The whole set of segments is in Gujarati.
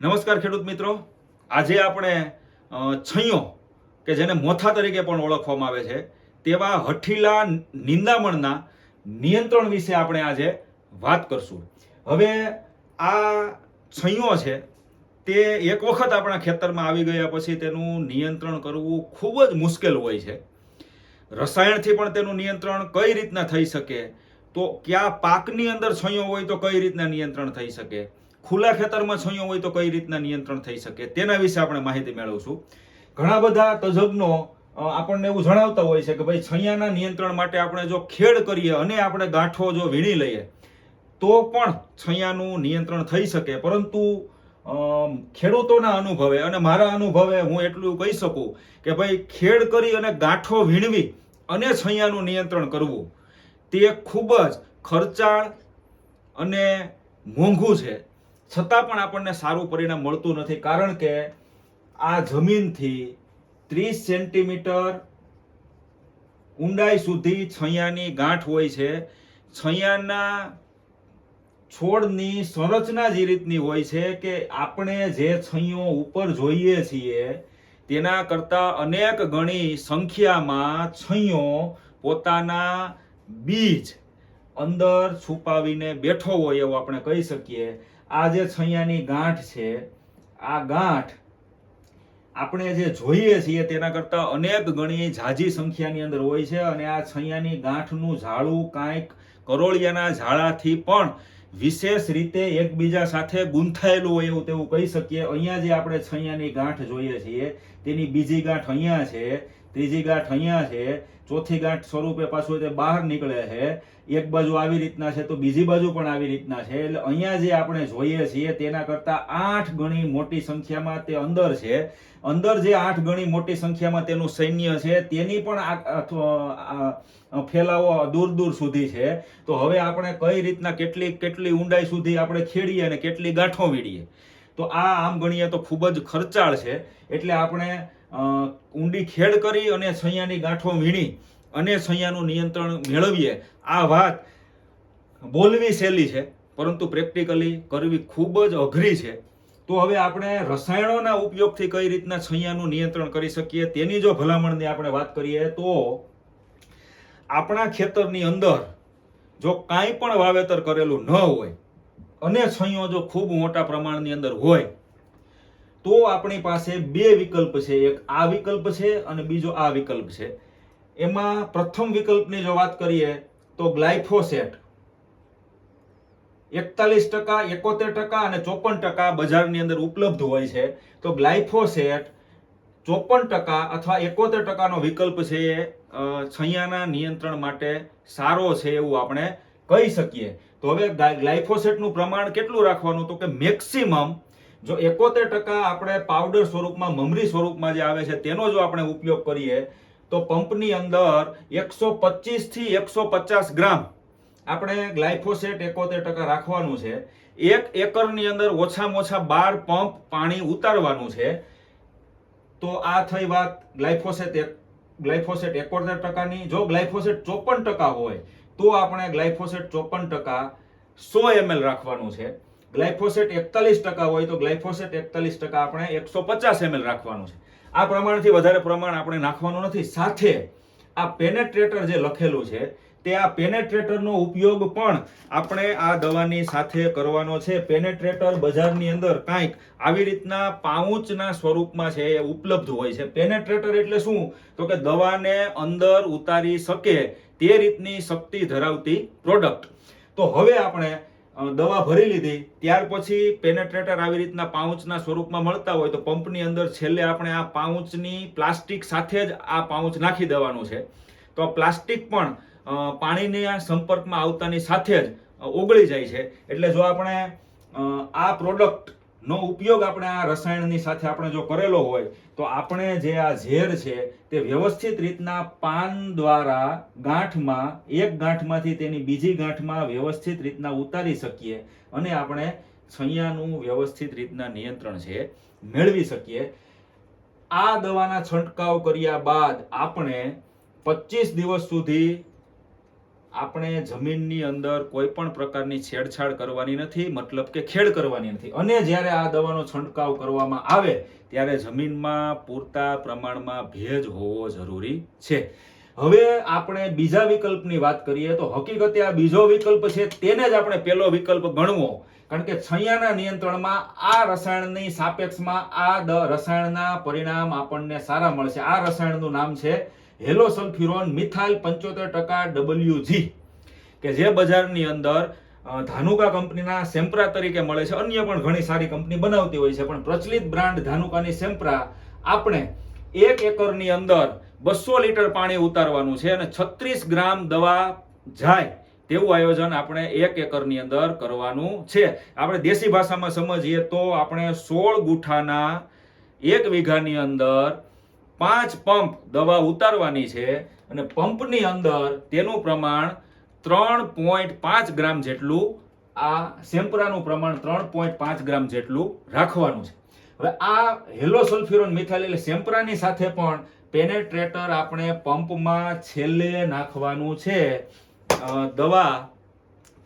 નમસ્કાર ખેડૂત મિત્રો. આજે આપણે છૈયો, કે જેને મોથા તરીકે પણ ઓળખવામાં આવે છે, તેવા હઠીલા નિંદામણના નિયંત્રણ વિશે આપણે આજે વાત કરશું. હવે આ છૈયો છે, તે એક વખત આપણા ખેતરમાં આવી ગયા પછી તેનું નિયંત્રણ કરવું ખૂબ જ મુશ્કેલ હોય છે. રસાયણથી પણ તેનું નિયંત્રણ કઈ રીતના થઈ શકે? તો કયા પાકની અંદર છૈયો હોય તો કઈ રીતના નિયંત્રણ થઈ શકે? ખુલ્લા ખેતરમાં છૈયો હોય તો કઈ રીતના નિયંત્રણ થઈ શકે? તેના વિશે આપણે માહિતી મેળવશું. ઘણા બધા તજજ્ઞો આપણને એવું જણાવતા હોય છે કે ભાઈ, છૈયાના નિયંત્રણ માટે આપણે જો ખેડ કરીએ અને આપણે ગાંઠો જો વીણી લઈએ, તો પણ છૈયાનું નિયંત્રણ થઈ શકે. પરંતુ ખેડૂતોના અનુભવે અને મારા અનુભવે હું એટલું કહી શકું કે ભાઈ, ખેડ કરી અને ગાંઠો વીણવી અને છૈયાનું નિયંત્રણ કરવું, તે ખૂબ જ ખર્ચાળ અને મોંઘું છે. છતાં પણ આપણને સારું પરિણામ મળતું નથી. કારણ કે આ જમીનથી ત્રીસ સેન્ટીમીટર ઊંડાઈ સુધી છૈયાની ગાંઠ હોય છે. છૈયાના છોડની સંરચના જે રીતની હોય છે કે આપણે જે છૈયો ઉપર જોઈએ છીએ, તેના કરતાં અનેક ગણી સંખ્યામાં છૈયો પોતાના બીજ અંદર છુપાવીને બેઠો હોય એવું આપણે કહી શકીએ. આ જે છૈયાની ગાંઠ છે, આ ગાંઠ આપણે જે જોઈએ છીએ તેના કરતાં અનેક ગણી ઝાઝી સંખ્યાની અંદર હોય છે અને આ છૈયાની ગાંઠનું ઝાડું કાંઈક કરોળિયાના ઝાડાથી પણ વિશેષ રીતે એકબીજા સાથે ગૂંથાયેલું હોય એવું તેવું કહી શકીએ. અહીંયા જે આપણે છૈયાની ગાંઠ જોઈએ છીએ તેની બીજી ગાંઠ અહીંયા છે, ત્રીજી ગાંઠ અહીંયા છે, ચોથી ગાંઠ સ્વરૂપે પાછું તે બહાર નીકળે છે. એક બાજુ આવી રીતના છે તો બીજી બાજુ પણ આવી રીતના છે. એટલે અહીંયા જે આપણે જોઈએ છીએ તેના કરતાં આઠ ગણી મોટી સંખ્યામાં તે અંદર છે. અંદર જે આઠ ગણી મોટી સંખ્યામાં તેનું સૈન્ય છે, તેની પણ ફેલાવો દૂર દૂર સુધી છે. તો હવે આપણે કઈ રીતના કેટલી કેટલી ઊંડાઈ સુધી આપણે ખેડીએ અને કેટલી ગાંઠો વીડીએ? તો આ આમ ગણીએ તો ખૂબ જ ખર્ચાળ છે. એટલે આપણે ઊંડી ખેડ કરી અને સૈયાની ગાંઠો વીણી અને સૈયાનું નિયંત્રણ મેળવીએ. આ વાત બોલવી સહેલી છે, પરંતુ પ્રેક્ટિકલી કરવી ખૂબ જ અઘરી છે. તો હવે આપણે રસાયણોના ઉપયોગથી કઈ રીતના છૈયાનું નિયંત્રણ કરી શકીએ તેની જો ભલામણની આપણે વાત કરીએ તો આપણા ખેતરની અંદર જો કાંઈ પણ વાવેતર કરેલું ન હોય અને સંયોજો ખૂબ મોટા પ્રમાણની અંદર હોય, તો આપણી પાસે બે વિકલ્પ છે. એક આ વિકલ્પ છે અને બીજો આ વિકલ્પ છે. એમાં પ્રથમ વિકલ્પની જો વાત કરીએ, તો ગ્લાયફોસેટ એકતાલીસ ટકા, એકોતેર ટકા અને ચોપન ટકા બજારની અંદર ઉપલબ્ધ હોય છે. તો ગ્લાયફોસેટ ચોપન ટકા અથવા એકોતેર ટકાનો વિકલ્પ છે એ છૈયાના નિયંત્રણ માટે સારો છે એવું આપણે કહી શકીએ. તો હવે ગ્લા- ગ્લાયફોસેટનું પ્રમાણ કેટલું રાખવાનું? તો કે મેક્સિમમ જો એકોતેર ટકા આપણે પાવડર સ્વરૂપમાં, મમરી સ્વરૂપમાં જે આવે છે, તેનો જો આપણે ઉપયોગ કરીએ, તો પંપની અંદર એકસો પચીસથી એકસો પચાસ ગ્રામ આપણે ગ્લાયફોસેટ એકોતેર ટકા રાખવાનું છે. એક એકરની અંદર ઓછામાં ઓછા બાર પંપ પાણી ઉતારવાનું છે. તો આ થઈ વાત ગ્લાયફોસેટ ગ્લાયફોસેટ એકોતેર ટકાની. જો ગ્લાયફોસેટ ચોપન ટકા હોય તો આપણે ગ્લાયફોસેટ ચોપન ટકા સો એમએલ રાખવાનું છે. ગ્લાયફોસેટ એકતાલીસ ટકા હોય તો ગ્લાયફોસેટ એકતાલીસ ટકા આપણે એકસો પચાસ એમએલ રાખવાનું છે. આ પ્રમાણથી વધારે પ્રમાણ આપણે નાખવાનું નથી. સાથે આ પેનેટ્રેટર જે લખેલું છે, તે આ પેનેટ્રેટરનો ઉપયોગ પણ આપણે આ દવાની સાથે કરવાનો છે. પેનેટ્રેટર બજારની અંદર કાંઈક આવી રીતના પાઉચના સ્વરૂપમાં છે એ ઉપલબ્ધ હોય છે. પેનેટ્રેટર એટલે શું? તો કે દવાને અંદર ઉતારી શકે તે રીતની શક્તિ ધરાવતી પ્રોડક્ટ તો હવે આપણે દવા ભરી લીધી, ત્યાર પછી પેનેટ્રેટર આવી રીતના પાઉચના સ્વરૂપમાં મળતા હોય તો પંપની અંદર છેલ્લે આપણે આ પાઉચની પ્લાસ્ટિક સાથે જ આ પાઉચ નાખી દેવાનું છે. તો આ પ્લાસ્ટિક પણ પાણીના સંપર્કમાં આવતાની સાથે જ ઓગળી જાય છે. એટલે જો આપણે આ પ્રોડક્ટ નો ઉપયોગ આપણે આ રસાયણની સાથે આપણે જો કરેલો હોય, તો આપણે જે આ ઝેર છે, તે વ્યવસ્થિત રીતના પાન દ્વારા ગાંઠમાં, એક ગાંઠમાંથી તેની બીજી ગાંઠમાં વ્યવસ્થિત રીતના ઉતારી શકીએ અને આપણે છૈયાનું વ્યવસ્થિત રીતના નિયંત્રણ છે, મેળવી શકીએ. આ દવાના છંટકાવ કર્યા બાદ આપણે પચીસ દિવસ સુધી આપણે જમીનની અંદર કોઈ પણ પ્રકારની છેડછાડ કરવાની નથી, મતલબ કે ખેડ કરવાની નથી. અને જ્યારે આ દવાનો છંટકાવ કરવામાં આવે, ત્યારે જમીનમાં પૂરતા પ્રમાણમાં ભેજ હોવો જરૂરી છે. હવે આપણે બીજા વિકલ્પની વાત કરીએ તો હકીકતે આ બીજો વિકલ્પ છે, તેને જ આપણે પહેલો વિકલ્પ ગણવો. કારણ કે છૈયાના નિયંત્રણમાં આ રસાયણની સાપેક્ષમાં આ દ રસાયણના પરિણામ આપણને સારા મળશે. આ રસાયણનું નામ છે હેલોસલ્ફ્યુરોન મિથાઇલ પંચોતેર ટકા ડબલ્યુજી, કે જે બજારની અંદર ધાનુકા કંપનીના સેમ્પ્રા તરીકે મળે છે. અન્ય પણ ઘણી સારી કંપની બનાવતી હોય છે, પણ પ્રચલિત બ્રાન્ડ ધાનુકાની સેમ્પ્રા આપણે એક એકરની અંદર બસો લીટર પાણી ઉતારવાનું છે અને છત્રીસ ગ્રામ દવા જાય તેવું આયોજન આપણે એક એકરની અંદર કરવાનું છે. આપણે દેશી ભાષામાં સમજીએ તો આપણે સોળ ગુઠાના એક વીઘાની અંદર પાંચ પંપ દવા ઉતારવાની છે અને પંપની અંદર તેનું પ્રમાણ ત્રણ પોઈન્ટ પાંચ ગ્રામ જેટલું, આ સેમ્પરાનું પ્રમાણ ત્રણ પોઈન્ટ પાંચ ગ્રામ જેટલું રાખવાનું છે. હવે આ હેલોસલ્ફ્યુરોન મિથાઇલ એટલે સેમ્પરાની સાથે પણ પેનેટ્રેટર આપણે પંપમાં છેલ્લે નાખવાનું છે. દવા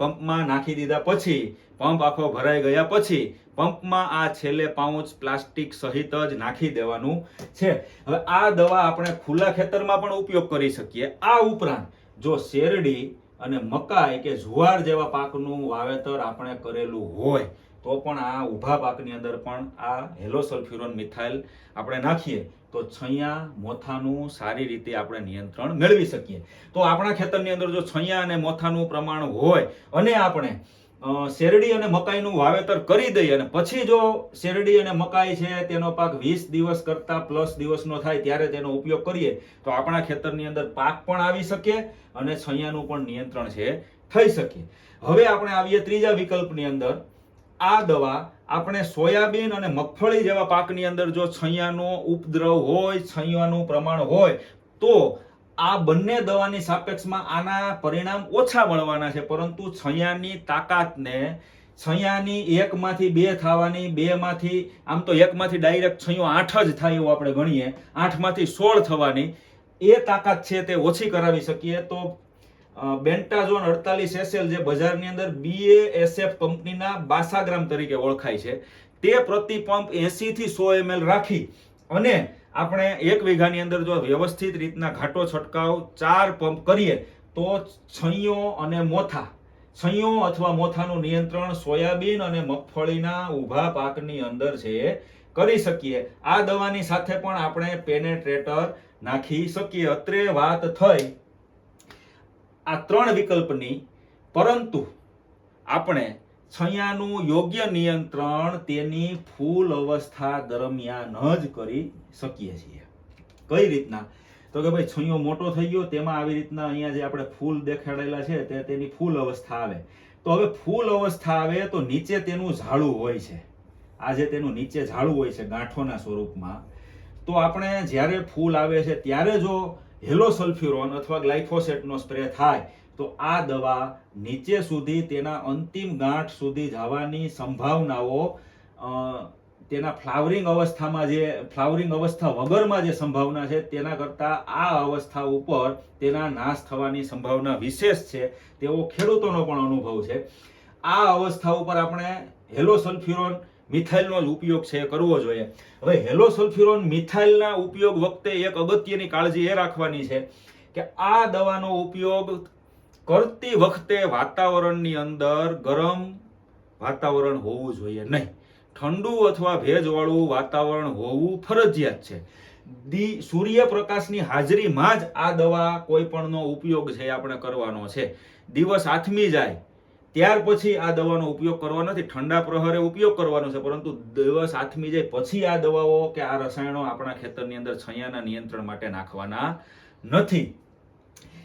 પંપમાં નાખી દીધા પછી, પંપ આખો ભરાઈ ગયા પછી, પંપમાં આ છેલ્લે પાઉચ પ્લાસ્ટિક સહિત જ નાખી દેવાનું છે. હવે આ દવા આપણે ખુલ્લા ખેતરમાં પણ ઉપયોગ કરી શકીએ. આ ઉપરાંત, જો શેરડી અને મકાઈ કે જુવાર જેવા પાકનું વાવેતર આપણે કરેલું હોય, તો પણ આ ઊભા પાકની અંદર પણ આ હેલોસલ્ફ્યુરોન મિથાઇલ આપણે નાખીએ. તો છૈયા મોથાનું સારી રીતે આપણે નિયંત્રણ મેળવી શકીએ. તો આપણા ખેતરની અંદર જો છૈયા અને મોથાનું પ્રમાણ હોય અને આપણે શેરડી અને મકાઈનું વાવેતર કરી દઈએ અને પછી જો શેરડી અને મકાઈ છે તેનો પાક વીસ દિવસ કરતાં પ્લસ દિવસનો થાય ત્યારે તેનો ઉપયોગ કરીએ, તો આપણા ખેતરની અંદર પાક પણ આવી શકે અને છૈયાનું પણ નિયંત્રણ છે થઈ શકે. હવે આપણે આવીએ ત્રીજા વિકલ્પની અંદર, આ દવા આપણે સોયાબીન અને મગફળી જેવા પાકની અંદર જો છૈયાનો ઉપદ્રવ હોય, છૈયાનું પ્રમાણ હોય, તો આ બંને દવાની સાપેક્ષમાં આના પરિણામ ઓછા મળવાના છે. પરંતુ છૈયાની તાકાતને, છૈયાની એકમાંથી બે થવાની, બેમાંથી, આમ તો એકમાંથી ડાયરેક્ટ છૈયો આઠ જ થાય એવું આપણે ગણીએ, આઠમાંથી સોળ થવાની, એ તાકાત છે તે ઓછી કરાવી શકીએ તો બેન્ટાઝોન અડતાલીસ એસએલ જે બજારની અંદર બીએએસએફ કંપનીના બાસાગ્રામ તરીકે ઓળખાય છે, તે પ્રતિ પંપ એસી થી સો એમએલ રાખી અને આપણે એક વીઘાની અંદર જો વ્યવસ્થિત રીતના ઘાટો છંટકાવ, ચાર પંપ કરીએ, તો છૈયો અને મોથા, છૈયો અથવા મોથાનું નિયંત્રણ સોયાબીન અને મગફળીના ઊભા પાકની અંદર છે, કરી શકીએ. આ દવાની સાથે પણ આપણે પેનેટ્રેટર નાખી શકીએ. અત્રે વાત થઈ આ ત્રણ વિકલ્પની, પરંતુ આપણે છૈયાનું યોગ્ય નિયંત્રણ તેની ફૂલ અવસ્થા દરમિયાન જ કરી શકીએ છીએ. કઈ રીતના? તો કે ભાઈ, છૈયો મોટો થઈ ગયો, તેમાં આવી રીતના અહીંયા જે આપણે ફૂલ દેખાડેલા છે, તે તેની ફૂલ અવસ્થા આવે. તો હવે ફૂલ અવસ્થા આવે તો નીચે તેનું ઝાડું હોય છે. આજે તેનું નીચે ઝાડું હોય છે ગાંઠોના સ્વરૂપમાં, તો આપણે જ્યારે ફૂલ આવે છે, ત્યારે જો હેલોસલ્ફ્યુરોન અથવા ગ્લાયફોસેટનો સ્પ્રે થાય, તો આ દવા નીચે સુધી તેના અંતિમ ગાંઠ સુધી જવાની સંભાવનાઓ તેના ફ્લાવરિંગ અવસ્થામાં જે, ફ્લાવરિંગ અવસ્થા વગરમાં જે સંભાવના છે, તેના કરતાં આ અવસ્થા ઉપર તેના નાશ થવાની સંભાવના વિશેષ છે, તેવો ખેડૂતોનો પણ અનુભવ છે. આ અવસ્થા ઉપર આપણે હેલોસલ્ફ્યુરોન મિથાઇલનો જ ઉપયોગ છે એ કરવો જોઈએ. હવે હેલો સલ્ફ્યુરોન મિથાઇલના ઉપયોગ વખતે એક અગત્યની કાળજી એ રાખવાની છે કે આ દવાનો ઉપયોગ કરતી વખતે વાતાવરણની અંદર ગરમ વાતાવરણ હોવું જોઈએ નહીં. ઠંડુ અથવા ભેજવાળું વાતાવરણ હોવું ફરજિયાત છે. દી સૂર્યપ્રકાશની હાજરીમાં જ આ દવા કોઈ પણનો ઉપયોગ છે આપણે કરવાનો છે. દિવસ આથમી જાય ત્યાર પછી આ દવાનો ઉપયોગ કરવાનો નથી. ઠંડા પ્રહરે ઉપયોગ કરવાનો છે, પરંતુ દિવસ આથમી જાય પછી આ દવાઓ કે આ રસાયણો આપણા ખેતરની અંદર છૈયાના નિયંત્રણ માટે નાખવાના નથી.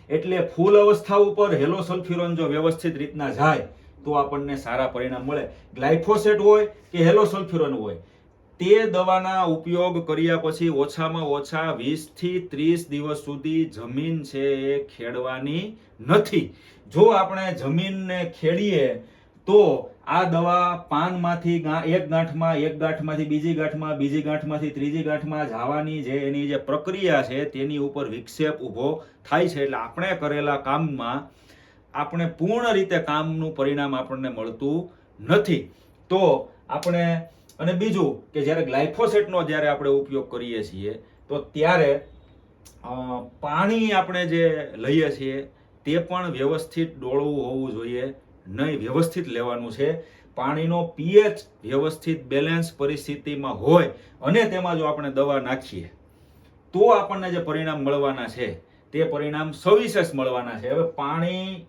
એટલે ફૂલ અવસ્થા ઉપર હેલો સલ્ફ્યુરોન જો વ્યવસ્થિત રીતના જાય, તો આપણને સારા પરિણામ મળે. ગ્લાયફોસેટ હોય કે હેલો સલ્ફ્યુરોન હોય તે દવાના ઉપયોગ કર્યા પછી ઓછામાં ઓછા વીસથી ત્રીસ દિવસ સુધી જમીન છે એ ખેડવાની નથી. જો આપણે જમીનને ખેડીએ, તો આ દવા પાનમાંથી એક ગાંઠમાં, એક ગાંઠમાંથી, બીજી ગાંઠમાં, બીજી ગાંઠમાંથી, ત્રીજી ગાંઠમાં જવાની જે એની જે પ્રક્રિયા છે, તેની ઉપર વિક્ષેપ ઊભો થાય છે. એટલે આપણે કરેલા કામમાં આપણે પૂર્ણ રીતે કામનું પરિણામ આપણને મળતું નથી. તો આપણે અને બીજું કે જ્યારે ગ્લાયફોસેટનો જ્યારે આપણે ઉપયોગ કરીએ છીએ, તો ત્યારે પાણી આપણે જે લઈએ છીએ, તે પણ વ્યવસ્થિત ડોળવું હોવું જોઈએ, નહીં વ્યવસ્થિત લેવાનું છે. પાણીનો પીએચ વ્યવસ્થિત બેલેન્સ પરિસ્થિતિમાં હોય અને તેમાં જો આપણે દવા નાખીએ, તો આપણને જે પરિણામ મળવાના છે, તે પરિણામ સવિશેષ મળવાના છે. હવે પાણી,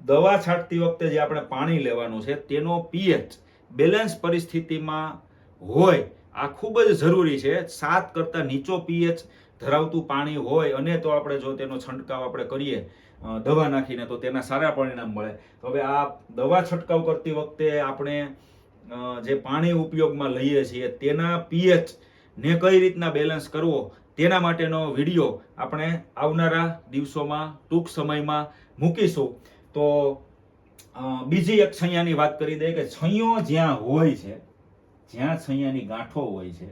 દવા છાંટતી વખતે જે આપણે પાણી લેવાનું છે, તેનો પીએચ બેલેન્સ પરિસ્થિતિમાં હોય, આ ખૂબ જ જરૂરી છે. સાત કરતાં નીચો પીએચ ધરાવતું પાણી હોય, અને તો આપણે જો તેનો છંટકાવ આપણે કરીએ દવા નાખીને તો તેના સારા પરિણામ મળે. તો હવે આ દવા છંટકાવ કરતી વખતે આપણે જે પાણી ઉપયોગમાં લઈએ છીએ, તેના પીએચ ને કઈ રીતના બેલેન્સ કરવો, તેના માટેનો વીડિયો આપણે આવનારા દિવસોમાં ટૂંક સમયમાં મૂકીશું. તો બીજી એક છૈયાની વાત કરી દઈએ કે છૈયો જ્યાં હોય છે, જ્યાં છૈયાની ગાંઠો હોય છે,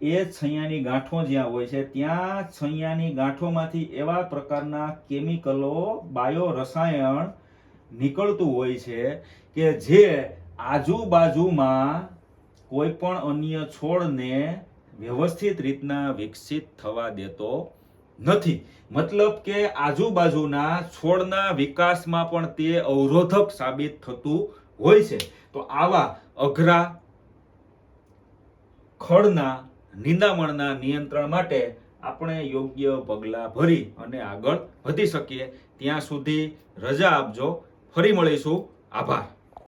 એ છૈયાની ગાંઠો જ્યાં હોય છે, ત્યાં છૈયાની ગાંઠોમાંથી એવા પ્રકારના કેમિકલો બાયો રસાયણ નીકળતું હોય છે કે જે આજુબાજુમાં કોઈ પણ અન્ય છોડને વ્યવસ્થિત રીતના વિકસિત થવા દેતો નથી. મતલબ કે આજુબાજુના છોડના વિકાસમાં પણ તે અવરોધક સાબિત થતું હોય છે. તો આવા અઘરા ખડના નિંદામણના નિયંત્રણ માટે આપણે યોગ્ય પગલાં ભરી અને આગળ વધી શકીએ. ત્યાં સુધી રજા આપજો. ફરી મળીશું. આભાર.